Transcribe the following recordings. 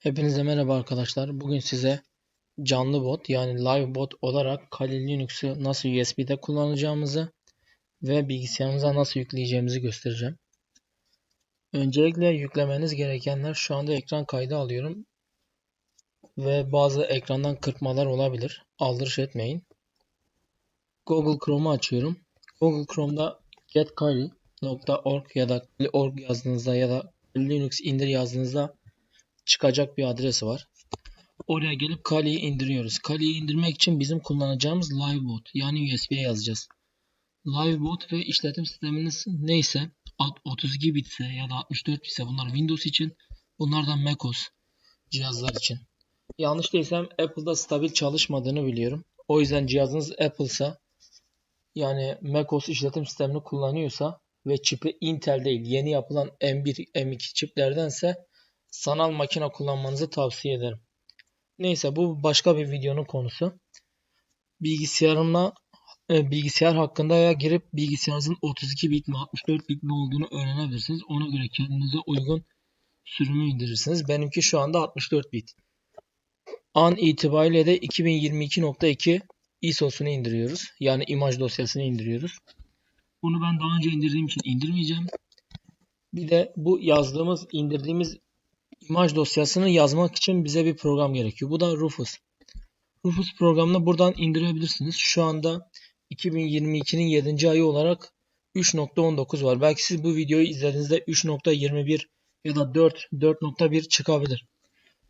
Hepinize merhaba arkadaşlar. Bugün size canlı bot yani live bot olarak Kali Linux'u nasıl USB'de kullanacağımızı ve bilgisayarımıza nasıl yükleyeceğimizi göstereceğim. Öncelikle yüklemeniz gerekenler şu anda ekran kaydı alıyorum. Ve bazı ekrandan kırpmalar olabilir. Aldırış etmeyin. Google Chrome'u açıyorum. Google Chrome'da getkali.org ya da org yazdığınızda ya da Linux indir yazdığınızda çıkacak bir adresi var. Oraya gelip Kali'yi indiriyoruz. Kali'yi indirmek için bizim kullanacağımız Livebot yani USB'ye yazacağız. Livebot ve işletim sisteminiz neyse 32 bitse ya da 64 bitse bunlar Windows için bunlardan macOS cihazlar için. Yanlış değilsem Apple'da stabil çalışmadığını biliyorum. O yüzden cihazınız Apple'sa yani macOS işletim sistemini kullanıyorsa ve çipi Intel değil yeni yapılan M1 M2 çiplerdense sanal makine kullanmanızı tavsiye ederim. Neyse bu başka bir videonun konusu. Bilgisayarımla e, bilgisayar hakkında ya girip bilgisayarınızın 32 bit mi 64 bit mi olduğunu öğrenebilirsiniz. Ona göre kendinize uygun sürümü indirirsiniz. Benimki şu anda 64 bit. An itibariyle de 2022.2 ISO'sunu indiriyoruz. Yani imaj dosyasını indiriyoruz. Bunu ben daha önce indirdiğim için indirmeyeceğim. Bir de bu yazdığımız, indirdiğimiz imaj dosyasını yazmak için bize bir program gerekiyor. Bu da Rufus. Rufus programını buradan indirebilirsiniz. Şu anda 2022'nin 7. ayı olarak 3.19 var. Belki siz bu videoyu izlediğinizde 3.21 ya da 4, 4.1 çıkabilir.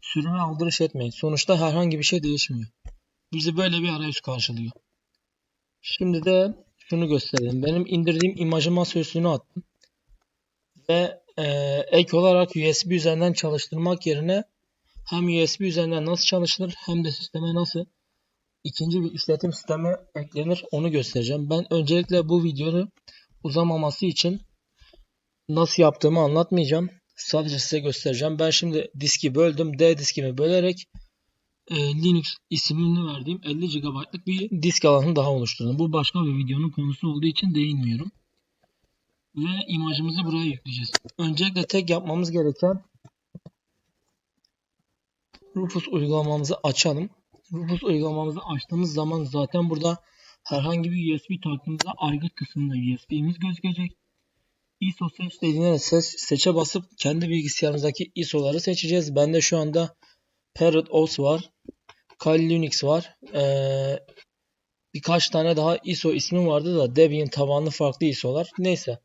Sürümü aldırış etmeyin. Sonuçta herhangi bir şey değişmiyor. Bizi böyle bir arayüz karşılıyor. Şimdi de şunu göstereyim. Benim indirdiğim imajı masaüstüne attım. Ve e, ek olarak USB üzerinden çalıştırmak yerine hem USB üzerinden nasıl çalışılır hem de sisteme nasıl ikinci bir işletim sistemi eklenir onu göstereceğim. Ben öncelikle bu videonu uzamaması için nasıl yaptığımı anlatmayacağım. Sadece size göstereceğim. Ben şimdi diski böldüm. D diskimi bölerek e, Linux ismini verdiğim 50 GB'lık bir disk alanı daha oluşturdum. Bu başka bir videonun konusu olduğu için değinmiyorum ve imajımızı buraya yükleyeceğiz. Öncelikle tek yapmamız gereken Rufus uygulamamızı açalım. Rufus uygulamamızı açtığımız zaman zaten burada herhangi bir USB taktığımızda aygıt kısmında USB'miz gözükecek. ISO seç dediğinde ses, seçe basıp kendi bilgisayarımızdaki ISO'ları seçeceğiz. Bende şu anda Parrot OS var. Kali Linux var. Ee, birkaç tane daha ISO ismi vardı da Debian tabanlı farklı ISO'lar. Neyse.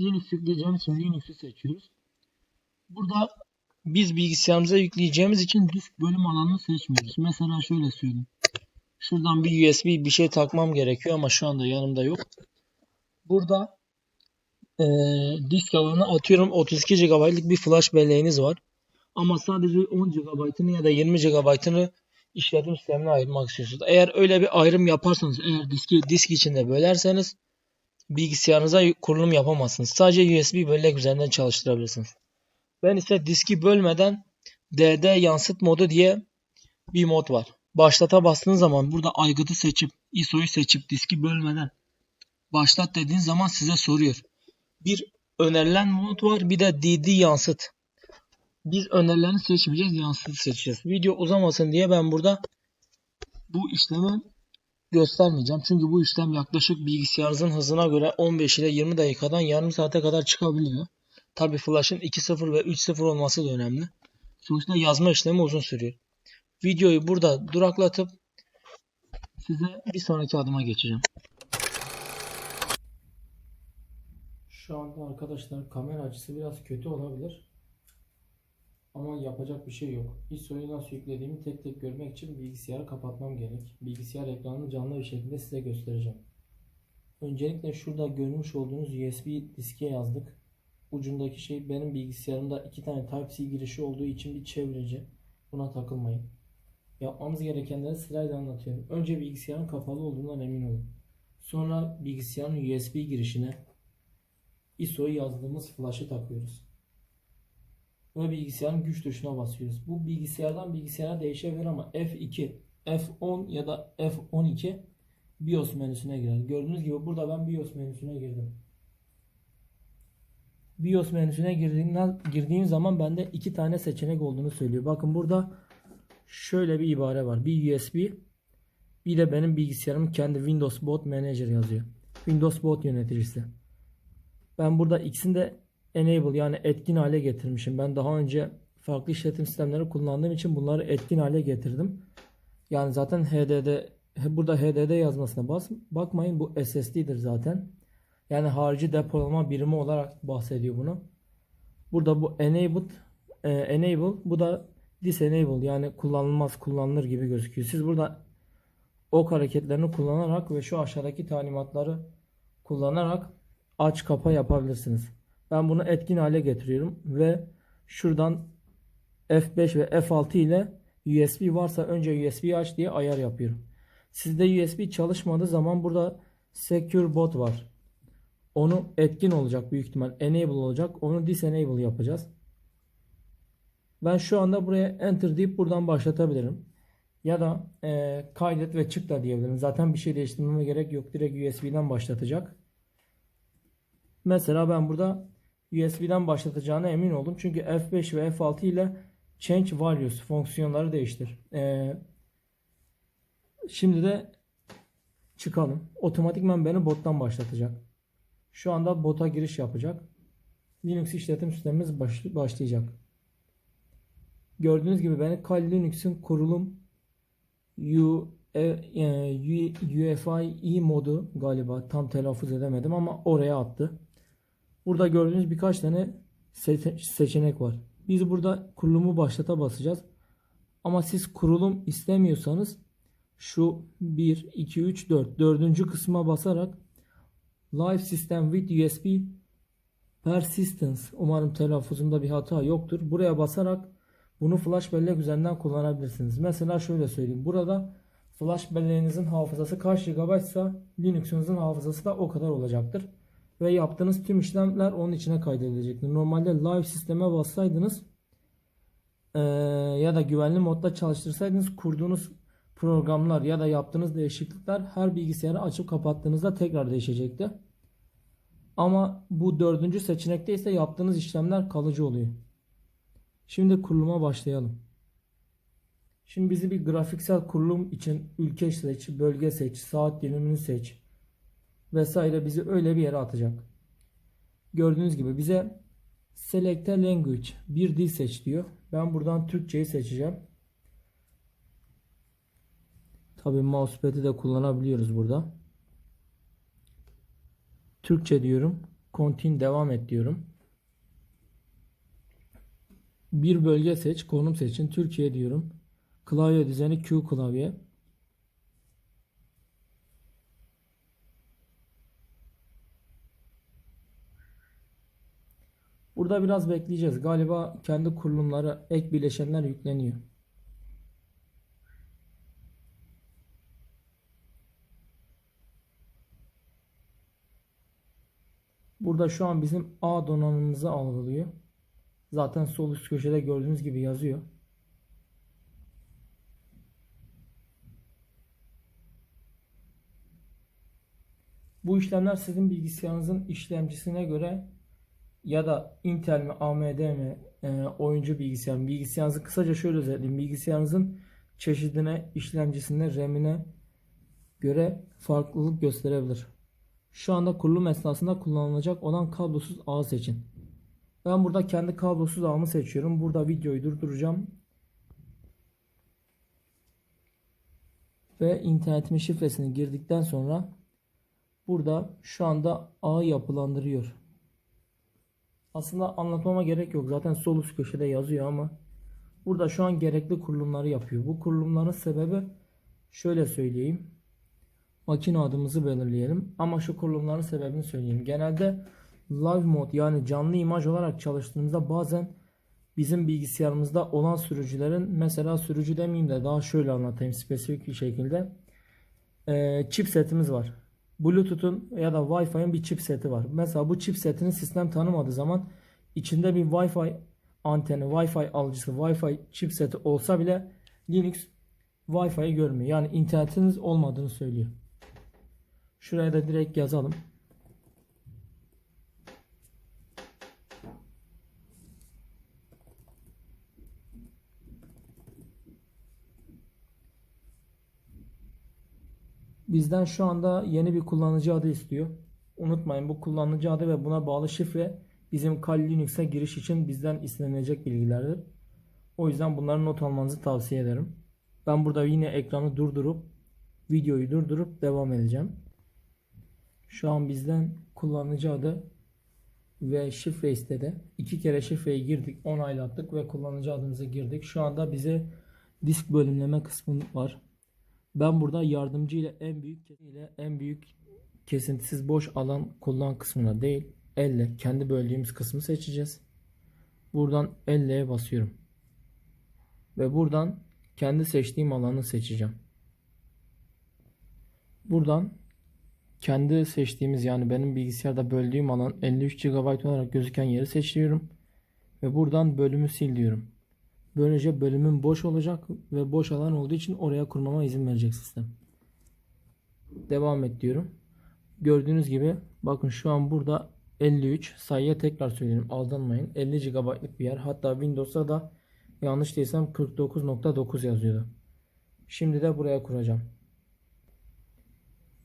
Linux yükleyeceğimiz için Linux'u seçiyoruz. Burada biz bilgisayarımıza yükleyeceğimiz için disk bölüm alanını seçmiyoruz. Mesela şöyle söyleyeyim. Şuradan bir USB bir şey takmam gerekiyor ama şu anda yanımda yok. Burada e, disk alanı atıyorum 32 GB'lık bir flash belleğiniz var. Ama sadece 10 GB'ını ya da 20 GB'ını işletim sistemine ayırmak istiyorsunuz. Eğer öyle bir ayrım yaparsanız eğer diski disk içinde bölerseniz bilgisayarınıza kurulum yapamazsınız. Sadece USB bellek üzerinden çalıştırabilirsiniz. Ben ise diski bölmeden DD yansıt modu diye bir mod var. Başlata bastığınız zaman burada aygıtı seçip ISO'yu seçip diski bölmeden başlat dediğin zaman size soruyor. Bir önerilen mod var bir de DD yansıt. Biz önerilerini seçmeyeceğiz yansıtı seçeceğiz. Video uzamasın diye ben burada bu işlemi göstermeyeceğim. Çünkü bu işlem yaklaşık bilgisayarınızın hızına göre 15 ile 20 dakikadan yarım saate kadar çıkabiliyor. Tabi flash'ın 2.0 ve 3.0 olması da önemli. Sonuçta yazma işlemi uzun sürüyor. Videoyu burada duraklatıp size bir sonraki adıma geçeceğim. Şu anda arkadaşlar kamera açısı biraz kötü olabilir. Ama yapacak bir şey yok. ISO'yu nasıl yüklediğimi tek tek görmek için bilgisayarı kapatmam gerek. Bilgisayar ekranını canlı bir şekilde size göstereceğim. Öncelikle şurada görmüş olduğunuz USB diske yazdık. Ucundaki şey benim bilgisayarımda iki tane Type-C girişi olduğu için bir çevreci. Buna takılmayın. Yapmamız gerekenleri sırayla anlatıyorum. Önce bilgisayarın kapalı olduğundan emin olun. Sonra bilgisayarın USB girişine ISO'yu yazdığımız flash'ı takıyoruz ve bilgisayarın güç tuşuna basıyoruz. Bu bilgisayardan bilgisayara değişebilir ama F2, F10 ya da F12 BIOS menüsüne girer. Gördüğünüz gibi burada ben BIOS menüsüne girdim. BIOS menüsüne girdiğim zaman bende iki tane seçenek olduğunu söylüyor. Bakın burada şöyle bir ibare var. Bir USB bir de benim bilgisayarım kendi Windows Bot Manager yazıyor. Windows Bot yöneticisi. Ben burada ikisini de enable yani etkin hale getirmişim. Ben daha önce farklı işletim sistemleri kullandığım için bunları etkin hale getirdim. Yani zaten HDD burada HDD yazmasına bas, bakmayın bu SSD'dir zaten. Yani harici depolama birimi olarak bahsediyor bunu. Burada bu enabled e, enable bu da disable yani kullanılmaz kullanılır gibi gözüküyor. Siz burada ok hareketlerini kullanarak ve şu aşağıdaki talimatları kullanarak aç kapa yapabilirsiniz. Ben bunu etkin hale getiriyorum ve şuradan F5 ve F6 ile USB varsa önce USB aç diye ayar yapıyorum. Sizde USB çalışmadığı zaman burada Secure Bot var. Onu etkin olacak büyük ihtimal. Enable olacak. Onu disenable yapacağız. Ben şu anda buraya enter deyip buradan başlatabilirim. Ya da e, kaydet ve çık da diyebilirim. Zaten bir şey değiştirmeme gerek yok. Direkt USB'den başlatacak. Mesela ben burada USB'den başlatacağına emin oldum. Çünkü F5 ve F6 ile change values fonksiyonları değiştir. E, şimdi de çıkalım. Otomatikman beni bottan başlatacak. Şu anda bota giriş yapacak. Linux işletim sistemimiz başlayacak. Gördüğünüz gibi beni Kali Linux'un kurulum U, e, UEFI modu galiba tam telaffuz edemedim ama oraya attı. Burada gördüğünüz birkaç tane seçenek var. Biz burada kurulumu başlata basacağız. Ama siz kurulum istemiyorsanız şu 1, 2, 3, 4 dördüncü kısma basarak Live System with USB Persistence umarım telaffuzumda bir hata yoktur. Buraya basarak bunu flash bellek üzerinden kullanabilirsiniz. Mesela şöyle söyleyeyim. Burada flash belleğinizin hafızası kaç GB ise Linux'unuzun hafızası da o kadar olacaktır. Ve yaptığınız tüm işlemler onun içine kaydedilecektir. Normalde live sisteme bassaydınız ee, ya da güvenli modda çalıştırsaydınız kurduğunuz programlar ya da yaptığınız değişiklikler her bilgisayarı açıp kapattığınızda tekrar değişecekti. Ama bu dördüncü seçenekte ise yaptığınız işlemler kalıcı oluyor. Şimdi kuruluma başlayalım. Şimdi bizi bir grafiksel kurulum için ülke seç, bölge seç, saat dilimini seç vesaire bizi öyle bir yere atacak. Gördüğünüz gibi bize select a language bir dil seç diyor. Ben buradan Türkçeyi seçeceğim. Tabii mousepad'i de kullanabiliyoruz burada. Türkçe diyorum. Continue devam et diyorum. Bir bölge seç, konum seçin. Türkiye diyorum. Klavye düzeni Q klavye. Burada biraz bekleyeceğiz. Galiba kendi kurulumları ek bileşenler yükleniyor. Burada şu an bizim A donanımımızı algılıyor. Zaten sol üst köşede gördüğünüz gibi yazıyor. Bu işlemler sizin bilgisayarınızın işlemcisine göre ya da Intel mi AMD mi e, oyuncu bilgisayar mı bilgisayarınızı kısaca şöyle özetleyeyim. Bilgisayarınızın çeşidine, işlemcisine, RAM'ine göre farklılık gösterebilir. Şu anda kurulum esnasında kullanılacak olan kablosuz ağ seçin. Ben burada kendi kablosuz ağımı seçiyorum. Burada videoyu durduracağım. Ve internetimin şifresini girdikten sonra burada şu anda ağı yapılandırıyor. Aslında anlatmama gerek yok. Zaten sol üst köşede yazıyor ama burada şu an gerekli kurulumları yapıyor. Bu kurulumların sebebi şöyle söyleyeyim makine adımızı belirleyelim. Ama şu kurulumların sebebini söyleyeyim. Genelde live mod yani canlı imaj olarak çalıştığımızda bazen bizim bilgisayarımızda olan sürücülerin mesela sürücü demeyeyim de daha şöyle anlatayım spesifik bir şekilde e, chipsetimiz var. Bluetooth'un ya da Wi-Fi'nin bir chipseti var. Mesela bu chipsetini sistem tanımadığı zaman içinde bir Wi-Fi anteni, Wi-Fi alıcısı, Wi-Fi chipseti olsa bile Linux Wi-Fi'yi görmüyor. Yani internetiniz olmadığını söylüyor. Şuraya da direkt yazalım. Bizden şu anda yeni bir kullanıcı adı istiyor. Unutmayın bu kullanıcı adı ve buna bağlı şifre bizim Kali Linux'e giriş için bizden istenecek bilgilerdir. O yüzden bunları not almanızı tavsiye ederim. Ben burada yine ekranı durdurup videoyu durdurup devam edeceğim. Şu an bizden kullanıcı adı ve şifre istedi. İki kere şifreyi girdik, onaylattık ve kullanıcı adımızı girdik. Şu anda bize disk bölümleme kısmı var. Ben burada yardımcı ile en büyük ile en büyük kesintisiz boş alan kullan kısmına değil, elle kendi böldüğümüz kısmı seçeceğiz. Buradan elle'ye basıyorum. Ve buradan kendi seçtiğim alanı seçeceğim. Buradan kendi seçtiğimiz yani benim bilgisayarda böldüğüm alan 53 GB olarak gözüken yeri seçiyorum. Ve buradan bölümü sil diyorum. Böylece bölümün boş olacak ve boş alan olduğu için oraya kurmama izin verecek sistem. Devam et diyorum. Gördüğünüz gibi bakın şu an burada 53 sayıya tekrar söylüyorum aldanmayın 50 GB'lık bir yer hatta Windows'a da yanlış değilsem 49.9 yazıyordu. Şimdi de buraya kuracağım.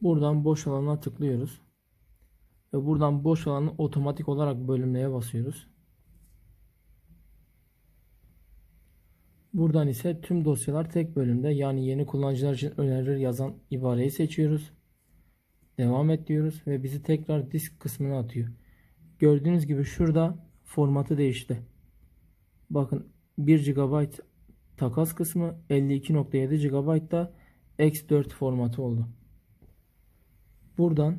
Buradan boş alana tıklıyoruz. Ve buradan boş alanı otomatik olarak bölümleye basıyoruz. Buradan ise tüm dosyalar tek bölümde yani yeni kullanıcılar için önerilir yazan ibareyi seçiyoruz. Devam et diyoruz ve bizi tekrar disk kısmına atıyor. Gördüğünüz gibi şurada formatı değişti. Bakın 1 GB takas kısmı 52.7 GB da X4 formatı oldu. Buradan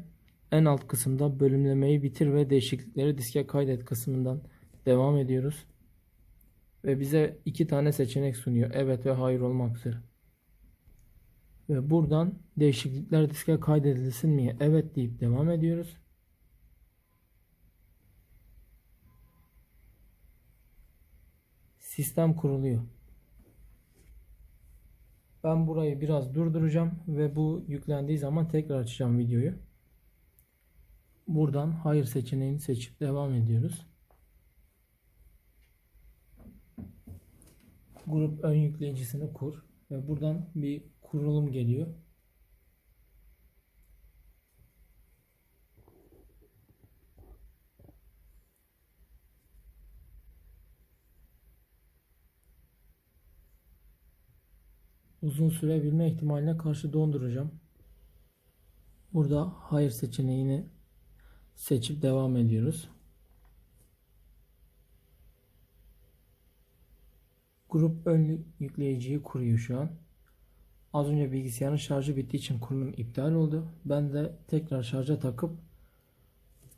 en alt kısımda bölümlemeyi bitir ve değişiklikleri diske kaydet kısmından devam ediyoruz. Ve bize iki tane seçenek sunuyor. Evet ve hayır olmak üzere. Ve buradan değişiklikler diske kaydedilsin mi? Evet deyip devam ediyoruz. Sistem kuruluyor. Ben burayı biraz durduracağım ve bu yüklendiği zaman tekrar açacağım videoyu. Buradan hayır seçeneğini seçip devam ediyoruz. Grup ön yükleyicisini kur ve buradan bir kurulum geliyor. Uzun sürebilme ihtimaline karşı donduracağım. Burada hayır seçeneğini seçip devam ediyoruz. Grup ön yükleyiciyi kuruyor şu an. Az önce bilgisayarın şarjı bittiği için kurulum iptal oldu. Ben de tekrar şarja takıp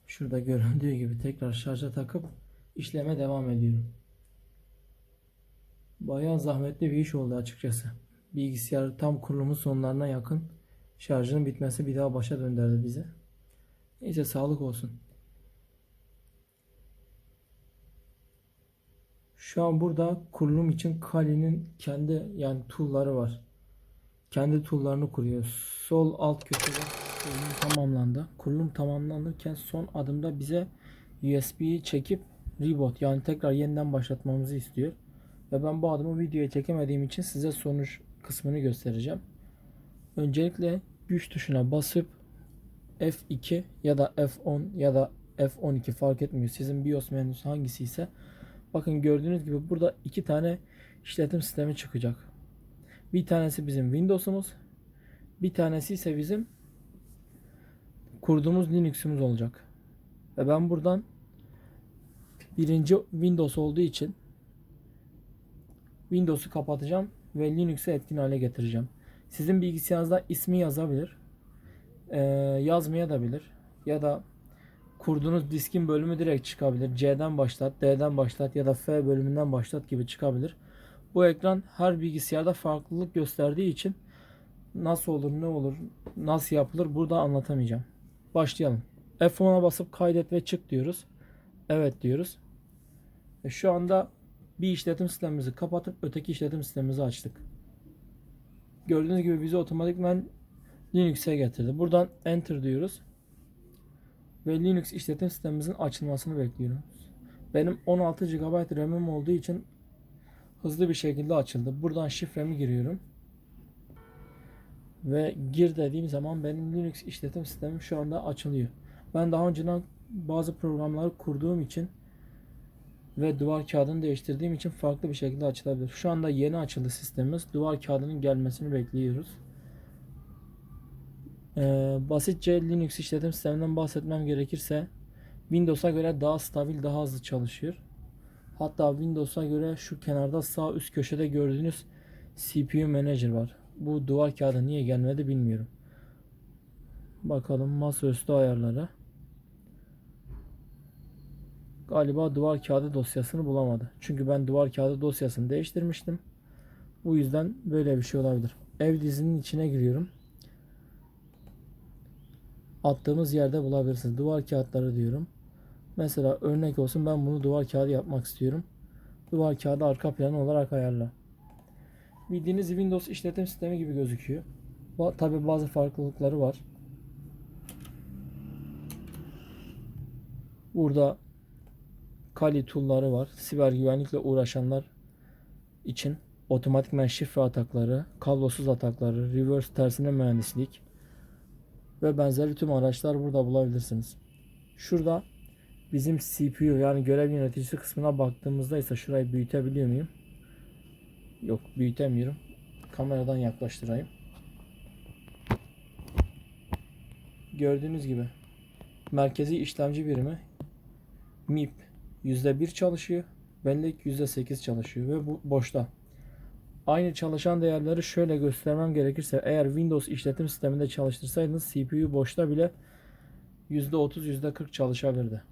şurada göründüğü gibi tekrar şarja takıp işleme devam ediyorum. Bayağı zahmetli bir iş oldu açıkçası. Bilgisayar tam kurulumun sonlarına yakın şarjının bitmesi bir daha başa döndürdü bize. Neyse sağlık olsun. Şu an burada kurulum için Kali'nin kendi yani tool'ları var. Kendi tool'larını kuruyor. Sol alt köşede kurulum tamamlandı. Kurulum tamamlanırken son adımda bize USB'yi çekip reboot yani tekrar yeniden başlatmamızı istiyor. Ve ben bu adımı videoya çekemediğim için size sonuç kısmını göstereceğim. Öncelikle güç tuşuna basıp F2 ya da F10 ya da F12 fark etmiyor. Sizin BIOS menüsü hangisi ise bakın gördüğünüz gibi burada iki tane işletim sistemi çıkacak. Bir tanesi bizim Windows'umuz. Bir tanesi ise bizim kurduğumuz Linux'umuz olacak. Ve ben buradan birinci Windows olduğu için Windows'u kapatacağım ve Linux'u etkin hale getireceğim. Sizin bilgisayarınızda ismi yazabilir. Ee, yazmaya da bilir. Ya da kurduğunuz diskin bölümü direkt çıkabilir. C'den başlat, D'den başlat ya da F bölümünden başlat gibi çıkabilir. Bu ekran her bilgisayarda farklılık gösterdiği için nasıl olur, ne olur, nasıl yapılır burada anlatamayacağım. Başlayalım. F10'a basıp kaydet ve çık diyoruz. Evet diyoruz. E şu anda bir işletim sistemimizi kapatıp öteki işletim sistemimizi açtık. Gördüğünüz gibi bizi otomatikman Linux'e getirdi. Buradan Enter diyoruz. Ve Linux işletim sistemimizin açılmasını bekliyorum. Benim 16 GB RAM'im olduğu için hızlı bir şekilde açıldı. Buradan şifremi giriyorum. Ve gir dediğim zaman benim Linux işletim sistemim şu anda açılıyor. Ben daha önceden bazı programları kurduğum için ve duvar kağıdını değiştirdiğim için farklı bir şekilde açılabilir. Şu anda yeni açıldı sistemimiz. Duvar kağıdının gelmesini bekliyoruz. Ee, basitçe Linux işletim sisteminden bahsetmem gerekirse Windows'a göre daha stabil, daha hızlı çalışıyor. Hatta Windows'a göre şu kenarda sağ üst köşede gördüğünüz CPU Manager var. Bu duvar kağıdı niye gelmedi bilmiyorum. Bakalım masaüstü ayarları. Galiba duvar kağıdı dosyasını bulamadı. Çünkü ben duvar kağıdı dosyasını değiştirmiştim. Bu yüzden böyle bir şey olabilir. Ev dizinin içine giriyorum. Attığımız yerde bulabilirsiniz. Duvar kağıtları diyorum. Mesela örnek olsun ben bunu duvar kağıdı yapmak istiyorum. Duvar kağıdı arka planı olarak ayarla. Bildiğiniz Windows işletim sistemi gibi gözüküyor. Tabi bazı farklılıkları var. Burada Kali tool'ları var. Siber güvenlikle uğraşanlar için otomatikman şifre atakları, kablosuz atakları, reverse tersine mühendislik ve benzeri tüm araçlar burada bulabilirsiniz. Şurada bizim CPU yani görev yöneticisi kısmına baktığımızda ise şurayı büyütebiliyor muyum? Yok büyütemiyorum. Kameradan yaklaştırayım. Gördüğünüz gibi merkezi işlemci birimi MIP %1 çalışıyor. Bellek %8 çalışıyor ve bu boşta. Aynı çalışan değerleri şöyle göstermem gerekirse eğer Windows işletim sisteminde çalıştırsaydınız CPU boşta bile %30 %40 çalışabilirdi.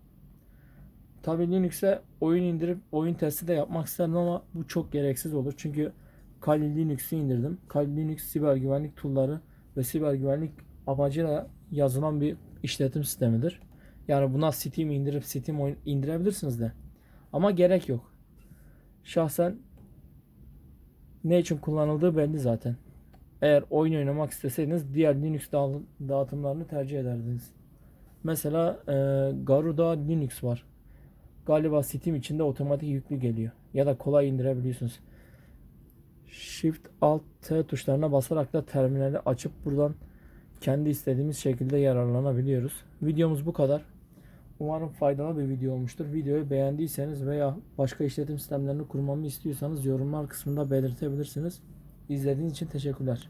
Tabi Linux'e oyun indirip oyun testi de yapmak isterdim ama bu çok gereksiz olur. Çünkü Kali Linux'i indirdim. Kali Linux siber güvenlik tool'ları ve siber güvenlik amacıyla yazılan bir işletim sistemidir. Yani buna Steam indirip Steam oyun indirebilirsiniz de. Ama gerek yok. Şahsen ne için kullanıldığı belli zaten. Eğer oyun oynamak isteseydiniz diğer Linux dağıtımlarını tercih ederdiniz. Mesela e, Garuda Linux var. Galiba Steam içinde otomatik yüklü geliyor. Ya da kolay indirebiliyorsunuz. Shift Alt T tuşlarına basarak da terminali açıp buradan kendi istediğimiz şekilde yararlanabiliyoruz. Videomuz bu kadar. Umarım faydalı bir video olmuştur. Videoyu beğendiyseniz veya başka işletim sistemlerini kurmamı istiyorsanız yorumlar kısmında belirtebilirsiniz. İzlediğiniz için teşekkürler.